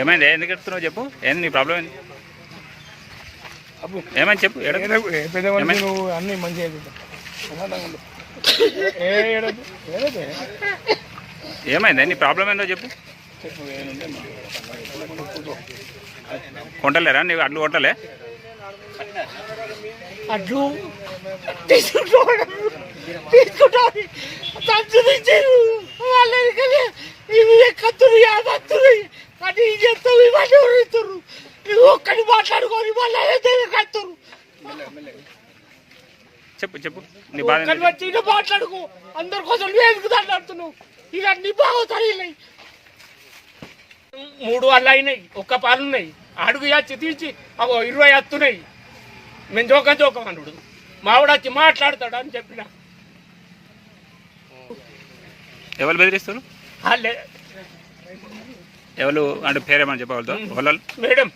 ఏమైంది? ఎందుకు ఎడుతున్నావు చెప్పు? ఏంది నీ ప్రాబ్లం ఏంది? ఏమైంది చెప్పు? నువ్వు అన్ని మంచిగా ఏమైంది? నీ ప్రాబ్లం ఏందో చెప్పు. కొంటలేరా? నీవు అడ్లు కొట్టలే? అడ్లు. ఇవి కానీ ఇది ఎత్తారు ఇవన్నీ ఎవరు నువ్వు ఒక్కడి మాట్లాడుకొని చెప్పు చెప్పు. నీ బాధ ఒక్కడి వచ్చి మాట్లాడుకో. అందరి కోసం ఎందుకు మాట్లాడుతున్నావు ఇక అన్ని బాగోతాయి మూడు వాళ్ళు అయినాయి ఒక్క పాలు ఉన్నాయి. అడుగు వచ్చి తీసి అగో ఇరవై వస్తున్నాయి మేము జోకం జోకం అనుడు మావిడ వచ్చి మాట్లాడతాడు అని చెప్పిన. ఎవరు బెదిరిస్తారు ఎవరు అంటే పేరేమని చెప్పగలుగుతావు? వాళ్ళు మేడం.